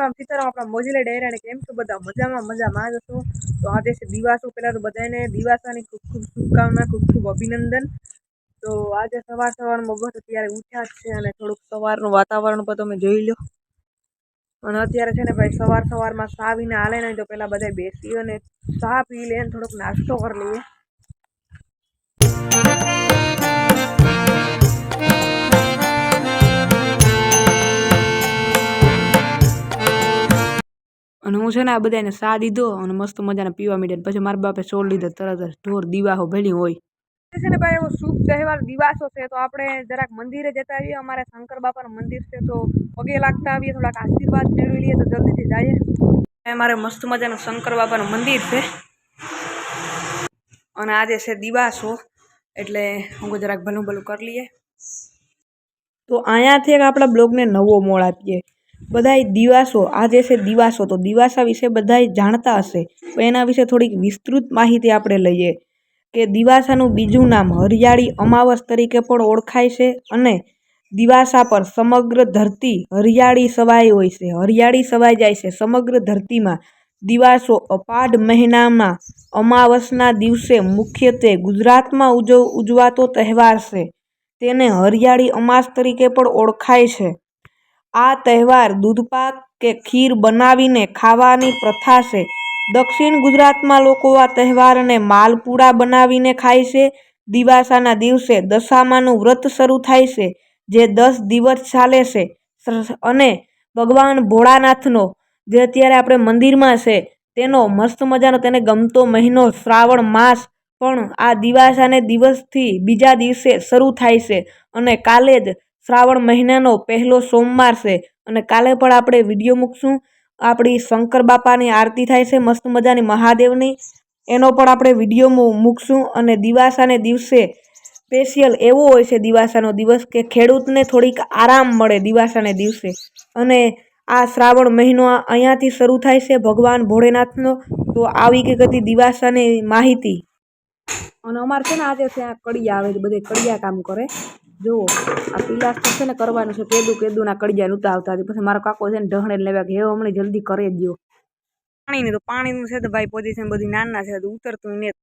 રામ સીતારામ આપણા મોજીલે ડાયરાને કેમ છો બધા મજામાં મજામાં જ હશો. તો આજે છે દિવાસો પહેલાં તો બધાને દિવાસાની ખૂબ ખૂબ શુભકામના, ખૂબ ખૂબ અભિનંદન. તો આજે સવાર સવારમાં બસ અત્યારે ઉઠ્યા જ છે અને થોડુંક સવારનું વાતાવરણ પણ તમે જોઈ લો. અને અત્યારે છે ને ભાઈ સવાર સવારમાં ચા વિના હાલે નહીં, તો પહેલાં બધા બેસી અને ચા પી લે થોડોક નાસ્તો કરી લઈએ. હું છે ને આ બધાને સા દીધો અને મસ્ત મજાને પીવા મીડે પછી મારા બાપે છોડ લીધો તરત જ ઢોર દીવાહો ભેલી હોય. છે ને ભાઈ, એવો શુભ તહેવાર, દિવાસો છે, તો આપણે જરાક મંદિરે જતા આવીએ. અમારે શંકર બાપાનું મંદિર છે, તો પગે લાગતા આવીએ, થોડાક આશીર્વાદ મેળવી લઈએ તો જલ્દીથી જઈએ. અમારે મસ્ત મજાનું શંકર બાપાનું મંદિર છે. અને આજે છે દિવાસો, એટલે હું જરાક ભલું ભલું કરી લઈએ. તો અહીંયાથી આપણા બ્લોગને નવો મોડ આપીએ. બધાય દિવાસો આ જે છે દિવાસો, તો દિવાસા વિશે બધાય જાણતા હશે. તો એના વિશે થોડીક વિસ્તૃત માહિતી આપણે લઈએ. કે દિવાસાનું બીજું નામ હરિયાળી અમાવસ તરીકે પણ ઓળખાય છે અને દિવાસા પર સમગ્ર ધરતી હરિયાળી સવાઈ હોય છે. હરિયાળી સવાઈ જાય છે સમગ્ર ધરતીમાં. દિવાસો અપાઢ મહિનામાં અમાવસના દિવસે મુખ્યત્વે ગુજરાતમાં ઉજવ ઉજવાતો તહેવાર છે. તેને હરિયાળી અમાસ તરીકે પણ ઓળખાય છે. આ તહેવાર દૂધપાક કે ખીર બનાવીને ખાવાની પ્રથા છે. દક્ષિણ ગુજરાતમાં લોકો આ તહેવારને માલપુડા બનાવીને ખાય છે. દિવાસાના દિવસે દશામાનું વ્રત શરૂ થાય છે, જે દસ દિવસ ચાલે છે. અને ભગવાન ભોળાનાથનો, જે અત્યારે આપણે મંદિરમાં છે, તેનો મસ્ત મજાનો તેને ગમતો મહિનો શ્રાવણ માસ પણ આ દિવાસાને દિવસથી બીજા દિવસે શરૂ થાય છે. અને કાલે જ શ્રાવણ મહિનાનો પહેલો સોમવાર છે અને કાલે પણ આપણે વીડિયો મૂકશું. આપણી શંકર બાપાની આરતી થાય છે, મસ્ત મજાની મહાદેવની. એનો પણ આપણે વીડિયો મૂકશું અને દિવાસાને દિવસે સ્પેશિયલ એવો હોય છે દિવાસાનો દિવસ કે ખેડૂતને થોડીક આરામ મળે દિવાસાને દિવસે. અને આ શ્રાવણ મહિનો અહીંયાથી શરૂ થાય છે ભગવાન ભોળેનાથનો. તો આવી કે હતી દિવાસાની માહિતી. અને અમારે છે ને આજે ત્યાં કડિયા આવે બધે કડિયા કામ કરે. જુઓ આ પિલાસ છે ને કરવાનું છે, કેદું કેદુંના કડિયા નહોતા આવતા પછી મારો કાકો છે ને ઢહણે લેવા કે હમણાં જલ્દી કરી દો પાણીનું તો પાણીનું છે તો ભાઈ પોઝિશન બધી નાના છે તો ઉતરતું નેત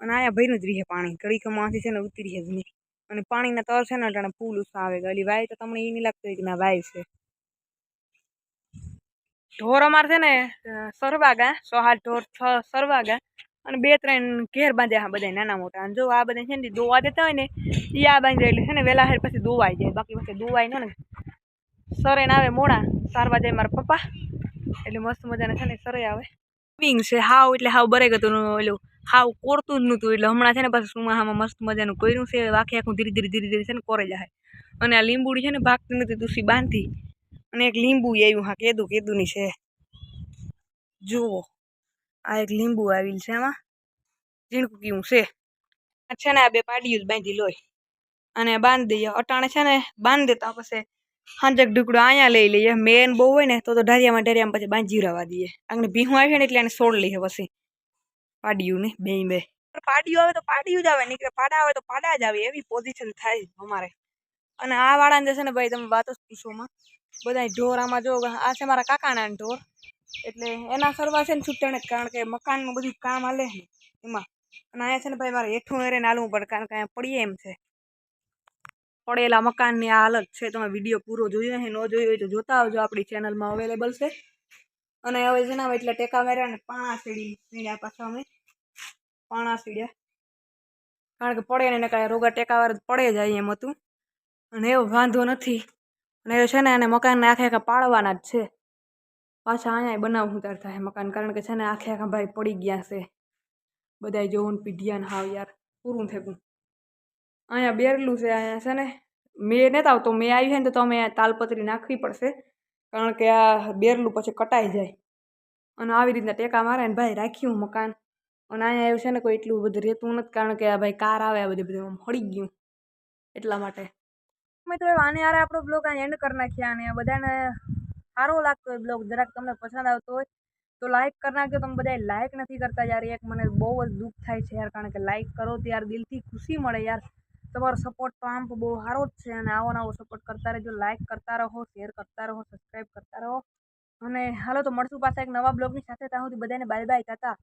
અને અહીંયા ભર્યું જ રહીએ પાણી. ઘડીકમાંથી છે ને ઉતરીએ જ નહીં અને પાણીના તર છે ને અટાણે ઉષા આવે ગયેલી વાય તો તમને એ નહીં લાગતું કે ના વાય છે. ઢોર અમારે છે ને સરવા ગા સો હાથ ઢોર છ સરવા ગા અને બે ત્રણ ઘેર બાંધ્યા હા બધા નાના મોટા. અને જો આ બધા છે ને દોવા દેતા હોય ને એ આ બાંધે એટલે છે ને વહેલા હેર પછી દોવાઈ જાય. બાકી પછી દોવાય ન ને. સરે આવે મોડા, સારવા જાય મારા પપ્પા. એટલે મસ્ત મજાને છે ને સરે આવે. વિંગ છે, હાવ એટલે હાવ બરે ગતું ઓલું હાવ કોરતું જ નહોતું. એટલે હમણાં છે ને પાછું સુમાહામાં મસ્ત મજાનું કર્યું છે. આખે આખું ધીરે ધીરે ધીરે ધીરે છે ને કોરે જાય અને આ લીંબુડી છે ને ભાગતી નથી, તુસી બાંધી અને એક લીંબુ આવ્યું હા, કેદું, કેદુંની છે. જુઓ. આ એક લીંબુ આવેલ છે આમાં. ઝીણકું કેવું છે. છે ને આ બે પાડીયું જ બાંધી લોય. અને બાંધી દઈએ. અટાણે છે ને બાંધી દેતા પછી હાંજક ઢુકડો અહીંયા લઈ લઈએ. મેન બહુ હોય ને તો તો ઢારિયામાં ઢારિયામાં પછી બાંધી રવા દઈએ. આગળ ભીહું આવે ને એટલે એને છોડ લઈએ પછી. પાડ્યું ને બે. બે પાડ્યું આવે તો પાડ્યું જ આવે, નીકળે પાડા આવે તો પાડા જ આવે. એવી પોઝિશન થાય અમારે. અને આ વાળાને છે ને ભાઈ તમે વાતો પૂછોમાં બધા ઢોર આમાં જો આ છે મારા કાકાના ઢોર. એટલે એના સરવા છે ને છૂટણ જ, કારણ કે મકાનનું બધું કામ હાલે ને એમાં. અને અહીંયા છે ને ભાઈ મારે હેઠું એરે હાલવું પડે, કારણ કે અહીંયા પડીએ એમ છે. પડેલા મકાનની આ હાલત છે, તમે વીડિયો પૂરો જોયો હે, ન જોયો હોય તો જોતા આવજો, આપણી ચેનલમાં અવેલેબલ છે. અને હવે જણાવે એટલે ટેકા માર્યા ને પાણા સીડી, સીડ્યા પાછા અમે. પાણા સીડ્યા. કારણ કે પડે ને કાંઈ રોગા ટેકાવાર પડે જાય એમ હતું. અને એવો વાંધો નથી. અને એ છે ને એને મકાનને આખે આખા પાડવાના જ છે. પાછા અહીંયા બનાવવું ઉતાર થાય મકાન, કારણ કે છે ને આખે આખા ભાઈ પડી ગયા છે. બધા જોવું પીઢિયાને હાવ યાર, પૂરું થયું અહીંયા બેરલું છે અહીંયા છે ને, મેં નથી આવતો, મેં આવી છે ને તો તમે તાલપત્રી નાખવી પડશે, કારણ કે આ બેરલું પછી કટાઈ જાય. અને આવી રીતના ટેકા મારે ને ભાઈ રાખ્યું મકાન. અને અહીંયા એવું છે ને કોઈ એટલું બધું રહેતું નથી, કારણ કે આ ભાઈ કાર આવે, આ બધું બધું હળી ગયું એટલા માટે. મિત્રો આને યાર આપણો બ્લોગ આ એન્ડ કરી નાખ્યા અને બધાને સારો લાગતો હોય બ્લોગ, જરાક તમને પસંદ આવતો હોય, તો લાઇક કરી નાખજો. તમે બધા લાઇક નથી કરતા યાર, એક મને બહુ જ દુઃખ થાય છે યાર, કારણ કે લાઇક કરો તો યાર દિલથી ખુશી મળે યાર. તમારો સપોર્ટ તો આમ બહુ સારો જ છે અને આવો નવો સપોર્ટ કરતા રહેજો. લાઇક કરતા રહો શેર કરતા રહો સબસ્ક્રાઈબ કરતા રહો. અને હાલો તો મળશું પાછા એક નવા બ્લોગની સાથે. ત્યાં સુધી બધાને બાય બાય તાતા